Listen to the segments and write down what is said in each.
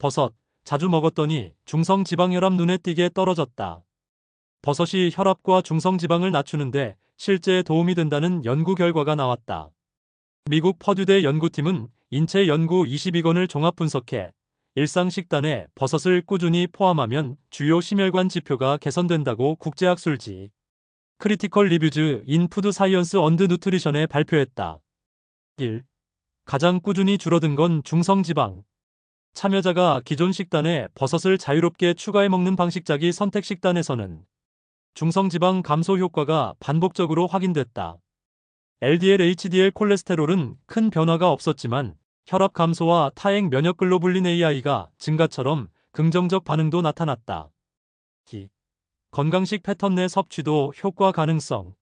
버섯, 자주 먹었더니 중성지방혈압 눈에 띄게 떨어졌다. 버섯이 혈압과 중성지방을 낮추는데 실제 도움이 된다는 연구 결과가 나왔다. 미국 퍼듀대 연구팀은 인체 연구 22건을 종합 분석해 일상 식단에 버섯을 꾸준히 포함하면 주요 심혈관 지표가 개선된다고 국제학술지 크리티컬 리뷰즈 인 푸드 사이언스 언드 누트리션에 발표했다. 1. 가장 꾸준히 줄어든 건 중성지방. 참여자가 기존 식단에 버섯을 자유롭게 추가해 먹는 방식자기 선택 식단에서는 중성지방 감소 효과가 반복적으로 확인됐다. LDL, HDL 콜레스테롤은 큰 변화가 없었지만 혈압 감소와 타행 면역 글로불린 AI가 증가처럼 긍정적 반응도 나타났다. 2. 건강식 패턴 내 섭취도 효과 가능성.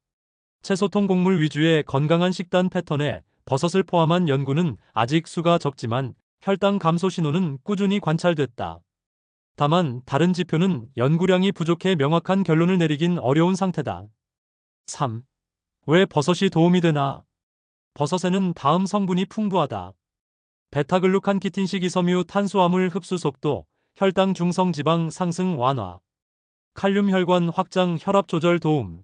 채소통 곡물 위주의 건강한 식단 패턴에 버섯을 포함한 연구는 아직 수가 적지만 혈당 감소 신호는 꾸준히 관찰됐다. 다만 다른 지표는 연구량이 부족해 명확한 결론을 내리긴 어려운 상태다. 3. 왜 버섯이 도움이 되나? 버섯에는 다음 성분이 풍부하다. 베타글루칸 키틴 식 이섬유 탄수화물 흡수 속도, 혈당 중성 지방 상승 완화, 칼륨 혈관 확장 혈압 조절 도움.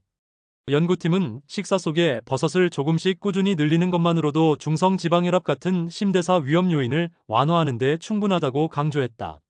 연구팀은 식사 속에 버섯을 조금씩 꾸준히 늘리는 것만으로도 중성 지방혈압 같은 심대사 위험 요인을 완화하는 데 충분하다고 강조했다.